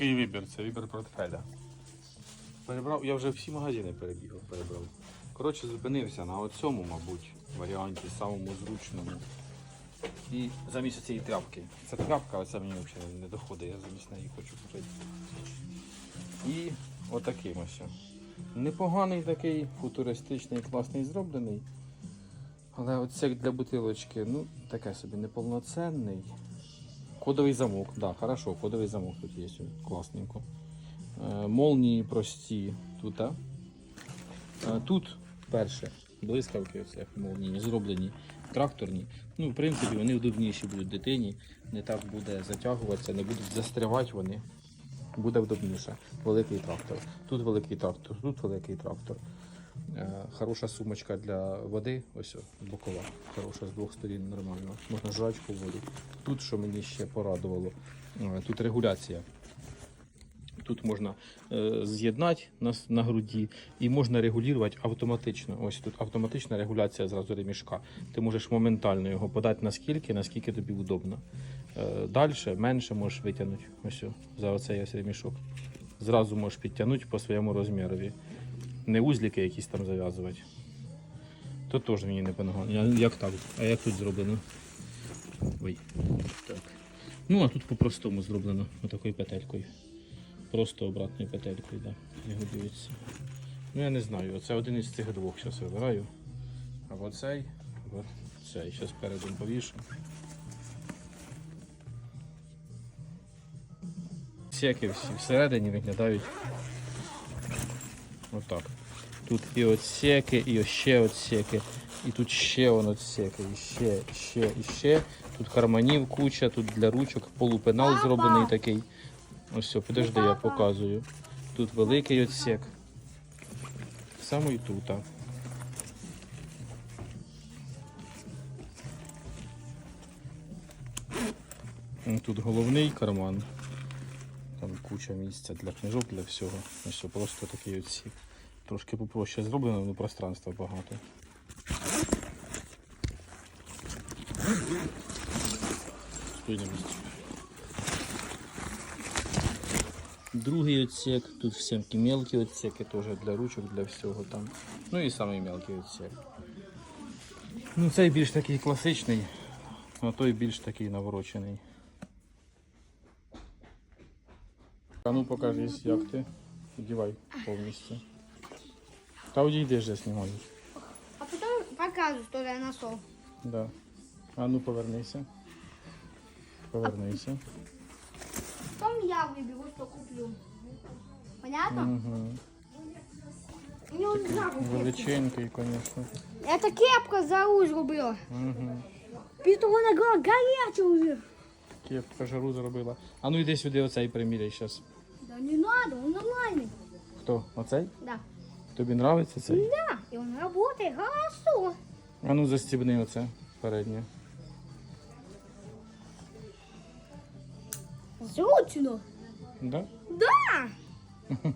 Важкий вибір, це вибір портфеля. Перебрав, я вже всі магазини перебігав, перебрав. Коротше, зупинився на оцьому, мабуть, варіанті, самому зручному. І замість цієї тряпки. Ця тряпка, оця мені взагалі не доходить, я замість неї хочу купити. І отаким ось. Непоганий такий, футуристичний, класний зроблений. Але оце для бутилочки, ну, таке собі неповноценний. Кодовий замок, да, хорошо, кодовий замок тут є, класненько. Е, молнії прості тут. А? Е, тут перше, блискавки, оце молнії, зроблені тракторні. Ну, в принципі, вони удобніші будуть дитині, не так буде затягуватися, не будуть застрявати вони. Буде вдобніше. Великий трактор. Тут великий трактор, тут великий трактор. Е, Хороша сумочка для води, ось бокова, хороша з двох сторін нормально. Можна жрачку воду. Тут, що мені ще порадувало, е, тут регуляція. Тут можна е, з'єднати на, груді і можна регулювати автоматично. Ось тут автоматична регуляція зразу ремішка. Ти можеш моментально його подати наскільки, наскільки тобі удобно. Далі менше можеш витягнути ось за оцей ось ремішок. Зразу можеш підтягнути по своєму розмірові. Не узліки якісь там зав'язувати. То теж мені не понагано. Як так? А як тут зроблено? Ой. Так. Ну, а тут по-простому зроблено отакою петелькою. Просто обратною петелькою, да. Регулюється. Ну я не знаю, це один із цих двох зараз вибираю. Або цей, або цей. Зараз передом повішу. Всі всередині виглядають отак. Тут і отсеки, і ще отсеки. І тут ще вон отсеки, і ще, і ще, і ще. Тут карманів куча, тут для ручок полупенал зроблений такий. Ось все, подожди, я показую. Тут великий отсек. Саме і тут. Тут головний карман. Там куча місця для книжок, для всього. Ось просто такий отсік. Трошки попроще зроблено, але пространства багато. Другий отсек, тут всякі мелкі отсеки теж для ручок, для всього там. Ну і самий мелкий отсек. Ну цей більш такий класичний, а той більш такий наворочений. А ну покажись, як ти. Одівай повністю. Та одійди же знімай. А потом показываю, что я нашел. Да. А ну повернися. Повернися. Потом я выберу, что куплю. Понятно? Угу. Мне он запах кепки. Величенький, звісно. Это кепка за уши зробила. Угу. Після того на гора гаряча уже. Кепка жару зробила. А ну йди сюди оцей приміряй зараз. Не надо, он нормальный. Хто? Оцей? Да. Тобі нравиться цей? Да, и он работает хорошо. А ну застібни оце переднє. Зручно. Да? Да.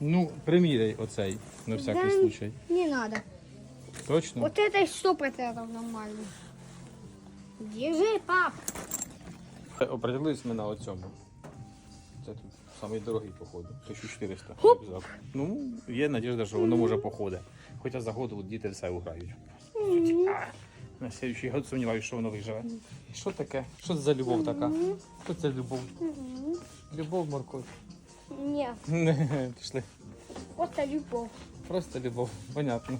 Ну, приміряй оцей на всякий Да. случай. Не надо. Точно? Вот это сто процентов нормально. Держи, пап. Определились ми на оцьому. Це тут самий дорогий, походу. 1400 Хоп. рюкзак. Ну, є надіжда, що воно може походить. Хоча за год діти все уграють. На слідчий год сумніваюся, що воно виживе. Що таке? Що це за любов така? Що це любов? Любов, морковь. Не, Пішли. просто любовь. Просто любов, понятно.